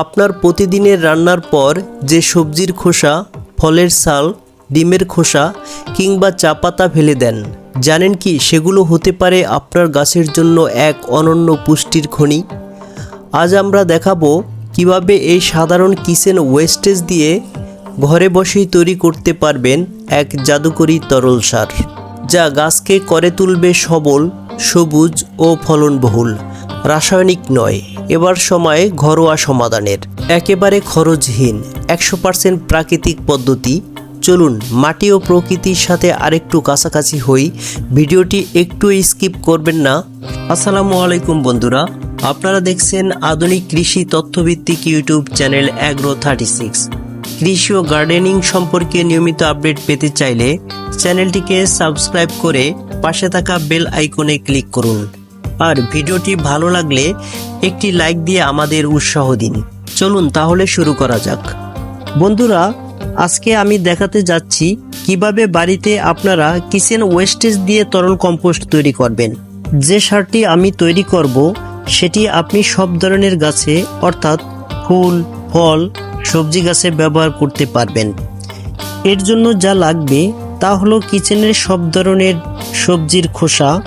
আপনার প্রতিদিনের রান্নার পর যে সবজির খোসা, ফলের ছাল ডিমের খোসা কিংবা চা পাতা ফেলে দেন। জানেন কি, সেগুলো হতে পারে আপনার গাছের জন্য এক অনন্য পুষ্টির খনি। আজ আমরা দেখাবো কীভাবে এই সাধারণ কিচেন ওয়েস্টেজ দিয়ে ঘরে বসেই তৈরি করতে পারবেন এক জাদুকরী তরল সার, যা গাছকে করে তুলবে সবল, সবুজ ও ফলনবহুল, রাসায়নিক নয়। এবার সময় ঘরোয়া সমাধানের। একেবারে খরচহীন, একশো পার্সেন্ট প্রাকৃতিক পদ্ধতি। চলুন মাটি ও প্রকৃতির সাথে আরেকটু কাছাকাছি হই। ভিডিওটি একটু স্কিপ করবেন না। আসসালামু আলাইকুম বন্ধুরা, আপনারা দেখছেন আধুনিক কৃষি তথ্যভিত্তিক YouTube channel agro thirty six কৃষি ও গার্ডেনিং সম্পর্কে নিয়মিত আপডেট পেতে চাইলে চ্যানেলটিকে সাবস্ক্রাইব করে পাশে থাকা বেল আইকনে ক্লিক করুন। আর ভিডিওটি ভালো লাগলে একটি লাইক দিয়ে আমাদের উৎসাহ দিন। চলুন তাহলে শুরু করা যাক। বন্ধুরা, আজকে আমি দেখাতে যাচ্ছি কীভাবে বাড়িতে আপনারা কিচেন ওয়েস্টেজ দিয়ে তরল কম্পোস্ট তৈরি করবেন। যে সারটি আমি তৈরি করব, সেটি আপনি সব ধরনের গাছে, অর্থাৎ ফুল, ফল, সবজি গাছে ব্যবহার করতে পারবেন। এর জন্য যা লাগবে তা হলো কিচেনের সব ধরনের সবজির খোসা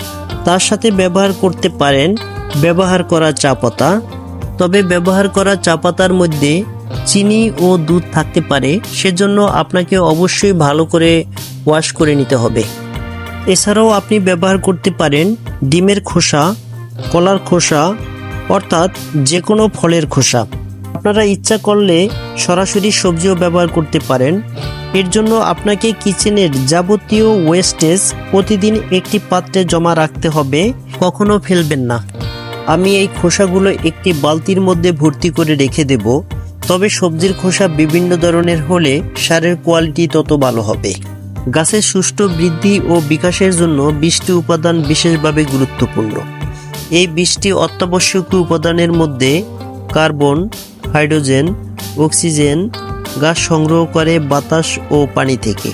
তার সাথে ব্যবহার করতে পারেন ব্যবহার করা চা পাতা। তবে ব্যবহার করা চা পাতার মধ্যে চিনি ও দুধ থাকতে পারে, সেজন্য আপনাকে অবশ্যই ভালো করে ওয়াশ করে নিতে হবে। এছাড়াও আপনি ব্যবহার করতে পারেন ডিমের খোসা, কলার খোসা, অর্থাৎ যে কোনো ফলের খোসা। আপনারা ইচ্ছা করলে সরাসরি সবজিও ব্যবহার করতে পারেন। এর জন্য আপনাকে কিচেনের যাবতীয় ওয়েস্টেজ প্রতিদিন একটি পাত্রে জমা রাখতে হবে, কখনো ফেলবেন না। আমি এই খোসাগুলো একটি বালতির মধ্যে ভর্তি করে রেখে দেব, তবে সবজির খোসা বিভিন্ন ধরনের হলে সারের কোয়ালিটি তত ভালো হবে। গাছের সুষ্ঠু বৃদ্ধি ও বিকাশের জন্য বৃষ্টি উপাদান বিশেষভাবে গুরুত্বপূর্ণ। এই বৃষ্টি অত্যাবশ্যকীয় উপাদানের মধ্যে কার্বন, হাইড্রোজেন, অক্সিজেন গাছ সংগ্রহ করে বাতাস ও পানি থেকে।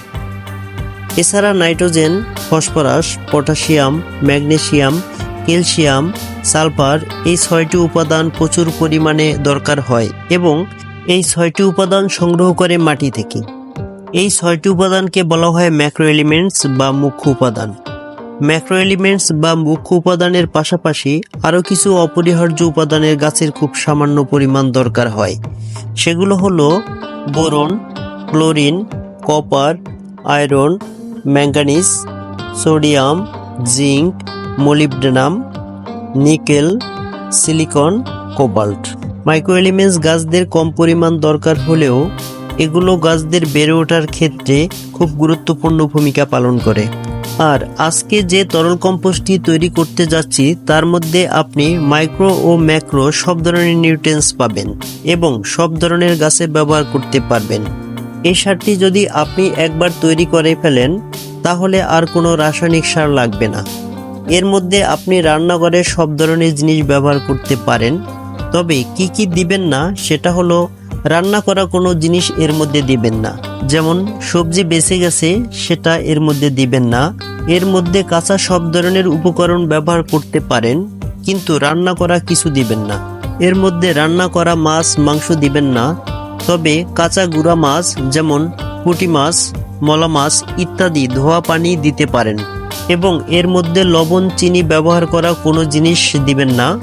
এছাড়া nitrogen, phosphorus, potassium, magnesium, calcium, sulphur এই ছয়টি উপাদান প্রচুর পরিমাণে দরকার হয় এবং এই ছয়টি উপাদান সংগ্রহ করে মাটি থেকে। এই ছয়টি উপাদানকে বলা হয় ম্যাক্রো এলিমেন্টস বা মুখ্য উপাদান। ম্যাক্রো এলিমেন্টস বা মুখ্য উপাদানের পাশাপাশি আরও কিছু অপরিহার্য উপাদানের গাছের খুব সামান্য পরিমাণ দরকার হয়। সেগুলো হলো boron, chlorine, copper, iron, manganese, sodium, zinc, molybdenum, nickel, silicon, cobalt. Micro elements গাছদের কম পরিমাণ দরকার হলেও এগুলো গাছদের বেড়ে ওঠার ক্ষেত্রে খুব গুরুত্বপূর্ণ ভূমিকা পালন করে। আর আজকে যে তরল কম্পোস্টটি তৈরি করতে যাচ্ছি, তার মধ্যে আপনি মাইক্রো ও ম্যাক্রো সব ধরনের নিউট্রেন্স পাবেন এবং সব ধরনের গাছে ব্যবহার করতে পারবেন। এই সারটি যদি আপনি একবার তৈরি করে ফেলেন, তাহলে আর কোনো রাসায়নিক সার লাগবে না। এর মধ্যে আপনি রান্নাঘরে সব ধরনের জিনিস ব্যবহার করতে পারেন। তবে কি কি দিবেন না, সেটা হলো রান্না করা কোনো জিনিস এর মধ্যে দিবেন না। যেমন, সবজি বেঁচে গেছে, সেটা এর মধ্যে দিবেন না। এর মধ্যে কাঁচা সব ধরনের উপকরণ ব্যবহার করতে পারেন, কিন্তু রান্না করা কিছু দিবেন না। এর মধ্যে রান্না করা মাছ, মাংস দিবেন না। তবে কাঁচা গুঁড়া মাছ, যেমন পুঁটি মাছ, মলা মাছ ইত্যাদি ধোয়া পানি দিতে পারেন। এবং এর মধ্যে লবণ, চিনি ব্যবহার করা কোনো জিনিস দিবেন না।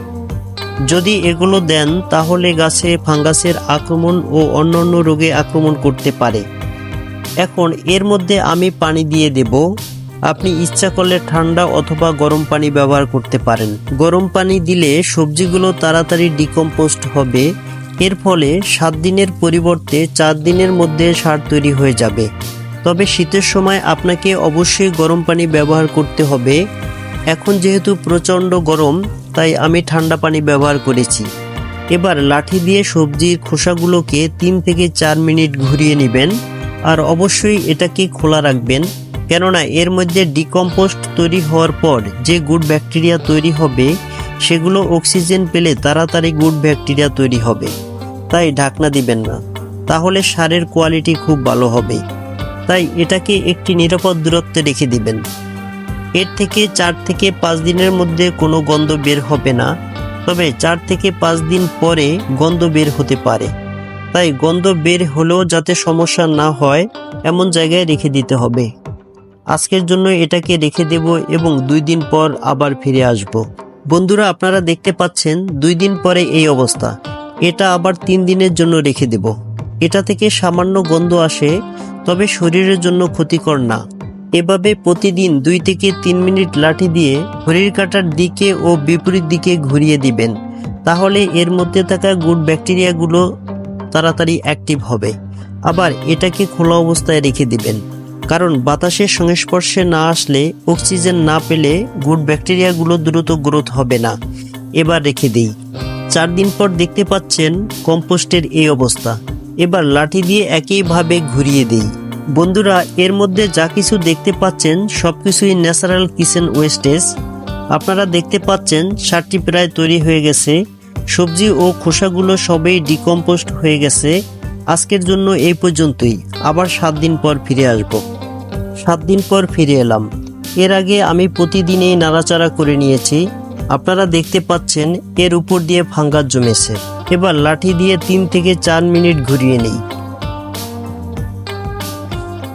যদি এগুলো দেন, তাহলে গাছে ফাঙ্গাসের আক্রমণ ও অন্যান্য রোগে আক্রমণ করতে পারে। এখন এর মধ্যে আমি পানি দিয়ে দেব। আপনি ইচ্ছা করলে ঠান্ডা অথবা গরম পানি ব্যবহার করতে পারেন। গরম পানি দিলে সবজিগুলো তাড়াতাড়ি ডিকম্পোস্ট হবে। এর ফলে সাত দিনের পরিবর্তে চার দিনের মধ্যে সার তৈরি হয়ে যাবে। তবে শীতের সময় আপনাকে অবশ্যই গরম পানি ব্যবহার করতে হবে। এখন যেহেতু প্রচণ্ড গরম তাই আমি ঠান্ডা পানি ব্যবহার করেছি। এবার লাঠি দিয়ে সবজির খোসাগুলোকে তিন থেকে চার মিনিট ঘুরিয়ে নেবেন আর অবশ্যই এটাকে খোলা রাখবেন, কেননা এর মধ্যে ডিকম্পোস্ট তৈরি হওয়ার পর যে গুড ব্যাকটেরিয়া তৈরি হবে, সেগুলো অক্সিজেন পেলে তাড়াতাড়ি গুড ব্যাকটেরিয়া তৈরি হবে। তাই ঢাকনা দিবেন না, তাহলে সারের কোয়ালিটি খুব ভালো হবে। তাই এটাকে একটি নিরাপদ দূরত্বে রেখে দিবেন। এর থেকে চার থেকে পাঁচ দিনের মধ্যে কোনো গন্ধ বের হবে না, তবে চার থেকে পাঁচ দিন পরে গন্ধ বের হতে পারে। তাই গন্ধ বের হলেও যাতে সমস্যা না হয়, এমন জায়গায় রেখে দিতে হবে। আজকের জন্য এটাকে রেখে দেব এবং দুই দিন পর আবার ফিরে আসব। বন্ধুরা, আপনারা দেখতে পাচ্ছেন দুই দিন পরে এই অবস্থা। এটা আবার তিন দিনের জন্য রেখে দেব। এটা থেকে সামান্য গন্ধ আসে, তবে শরীরের জন্য ক্ষতিকর না। এভাবে প্রতিদিন দুই থেকে তিন মিনিট লাঠি দিয়ে ঘড়ির কাটার দিকে ও বিপরীত দিকে ঘুরিয়ে দিবেন। তাহলে এর মধ্যে থাকা গুড ব্যাকটেরিয়াগুলো তাড়াতাড়ি অ্যাক্টিভ হবে। আবার এটাকে খোলা অবস্থায় রেখে দিবেন। কারণ বাতাসের সংস্পর্শে না আসলে অক্সিজেন না পেলে গুড ব্যাকটেরিয়াগুলো দ্রুত গ্রোথ হবে না। এবার রেখে দিই। চার দিন পর দেখতে পাচ্ছেন কম্পোস্টের এই অবস্থা। এবার লাঠি দিয়ে একইভাবে ঘুরিয়ে দিই। বন্ধুরা, এর মধ্যে যা কিছু দেখতে পাচ্ছেন সবকিছুই ন্যাচারাল কিচেন ওয়েস্টেজ। আপনারা দেখতে পাচ্ছেন সারটি প্রায় তৈরি হয়ে গেছে। সবজি ও খোসাগুলো সবই ডিকম্পোস্ট হয়ে গেছে। আজকের জন্য এই পর্যন্তই। আবার সাত দিন পর ফিরে আসব। সাত দিন পর ফিরে এলাম। এর আগে আমি প্রতিদিনই নাড়াচাড়া করে নিয়েছি। আপনারা দেখতে পাচ্ছেন এর উপর দিয়ে ফাঙ্গাস জমেছে। এবার লাঠি দিয়ে তিন থেকে চার মিনিট ঘুরিয়ে নেই।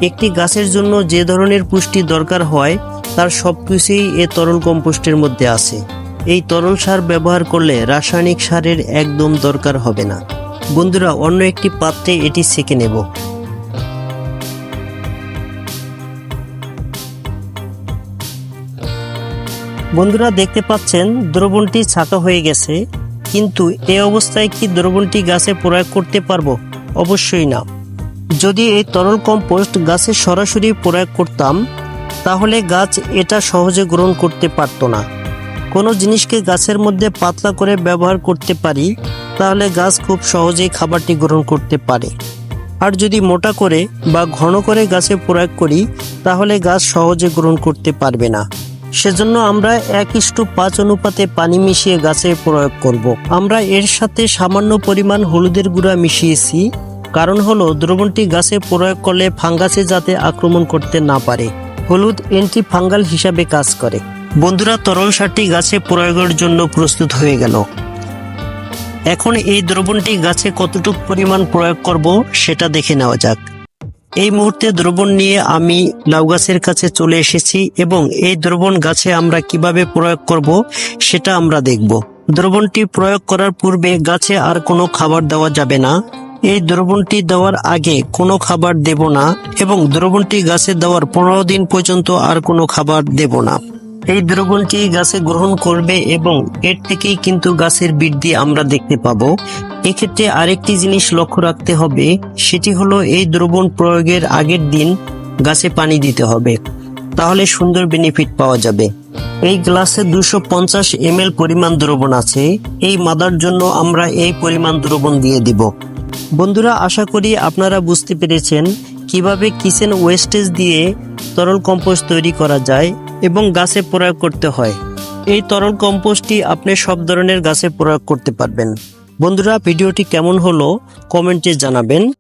একটি গাছের জন্য যে ধরনের পুষ্টি দরকার হয়, তার সব কিছুই এ তরল কম্পোস্টের মধ্যে আছে। এই তরল সার ব্যবহার করলে রাসায়নিক সারের একদম দরকার হবে না। বন্ধুরা, অন্য একটি পাত্রে এটি সেকে নেব। বন্ধুরা, দেখতে পাচ্ছেন, দ্রবণটি ছাকা হয়ে গেছে। কিন্তু এই অবস্থায় কি দ্রবণটি গাছে প্রয়োগ করতে পারব? অবশ্যই না। যদি এই তরল কম্পোস্ট গাছে সরাসরি প্রয়োগ করতাম, তাহলে গাছ এটা সহজে গ্রহণ করতে পারতো না। কোনো জিনিসকে গাছের মধ্যে পাতলা করে ব্যবহার করতে পারি, তাহলে গাছ খুব সহজেই খাবারটি গ্রহণ করতে পারে। আর যদি মোটা করে বা ঘন করে গাছে প্রয়োগ করি, তাহলে গাছ সহজে গ্রহণ করতে পারবে না। সেজন্য আমরা এক ইস্টু পাঁচ অনুপাতে পানি মিশিয়ে গাছে প্রয়োগ করব। আমরা এর সাথে সামান্য পরিমাণ হলুদের গুঁড়া মিশিয়েছি। কারণ হলো দ্রবণটি গাছে প্রয়োগ করলে ফাঙ্গাসে যাতে আক্রমণ করতে না পারে। হলুদ অ্যান্টি ফাঙ্গাল হিসাবে কাজ করে। বন্ধুরা, তরল সারটি গাছে প্রয়োগের জন্য প্রস্তুত হয়ে গেল। এখন এই দ্রবণটি গাছে কতটুকু পরিমাণ প্রয়োগ করব সেটা দেখে নেওয়া যাক। এই মুহূর্তে দ্রবণ নিয়ে আমি লাউ গাছের কাছে চলে এসেছি এবং এই দ্রবণ গাছে আমরা কীভাবে প্রয়োগ করব সেটা আমরা দেখব। দ্রবণটি প্রয়োগ করার পূর্বে গাছে আর কোনো খাবার দেওয়া যাবে না। এই দ্রবণটি দেওয়ার আগে কোনো খাবার দেব না এবং দ্রবণটি গাছে দেওয়ার পনেরো দিন পর্যন্ত আর কোনো খাবার দেব না। এই দ্রবণটি গাছে গ্রহণ করবে এবং এর থেকেই কিন্তু গাছের বৃদ্ধি আমরা দেখতে পাবো। এক্ষেত্রে আরেকটি জিনিস লক্ষ্য রাখতে হবে, সেটি হলো এই দ্রবণ প্রয়োগের আগের দিন গাছে পানি দিতে হবে। তাহলে সুন্দর বেনিফিট পাওয়া যাবে। এই গ্লাসে দুশো পঞ্চাশ এম পরিমাণ দ্রবণ আছে। এই মাদার জন্য আমরা এই পরিমাণ দ্রবণ দিয়ে দিব। বন্ধুরা, আশা করি আপনারা বুঝতে পেরেছেন কীভাবে কিচেন ওয়েস্টেজ দিয়ে তরল কম্পোস্ট তৈরি করা যায় এবং গাছে প্রয়োগ করতে হয়। এই তরল কম্পোস্টটি আপনি সব ধরনের গাছে প্রয়োগ করতে পারবেন। বন্ধুরা, ভিডিওটি কেমন হলো কমেন্টে জানাবেন।